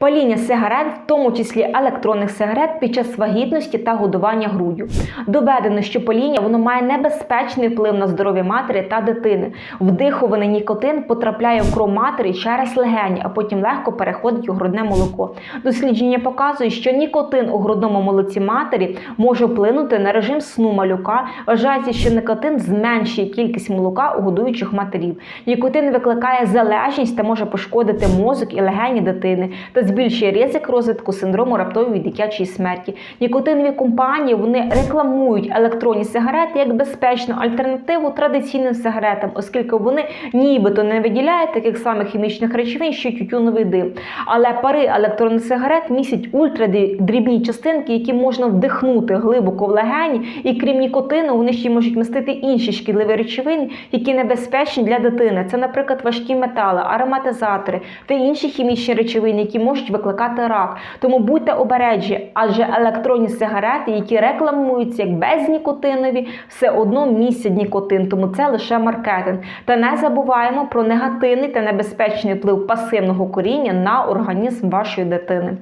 Паління сигарет, в тому числі електронних сигарет, під час вагітності та годування груддю. Доведено, що паління воно має небезпечний вплив на здоров'я матері та дитини. Вдихований нікотин потрапляє в кров матері через легені, а потім легко переходить у грудне молоко. Дослідження показує, що нікотин у грудному молоці матері може вплинути на режим сну малюка. Вважається, що нікотин зменшує кількість молока у годуючих матерів. Нікотин викликає залежність та може пошкодити мозок і легені дитини та збільшує ризик розвитку синдрому раптової дитячої смерті. Нікотинові компанії вони рекламують електронні сигарети як безпечну альтернативу традиційним сигаретам, оскільки вони нібито не виділяють таких самих хімічних речовин, що тютюновий дим. Але пари електронних сигарет містять ультрадрібні частинки, які можна вдихнути глибоко в легені, і крім нікотину, вони ще можуть містити інші шкідливі речовини, які небезпечні для дитини. Це, наприклад, важкі метали, ароматизатори та інші хімічні речовини, які можуть викликати рак. Тому будьте обережні, адже електронні сигарети, які рекламуються як безнікотинові, все одно містять нікотин, тому це лише маркетинг. Та не забуваємо про негативний та небезпечний вплив пасивного коріння на організм вашої дитини.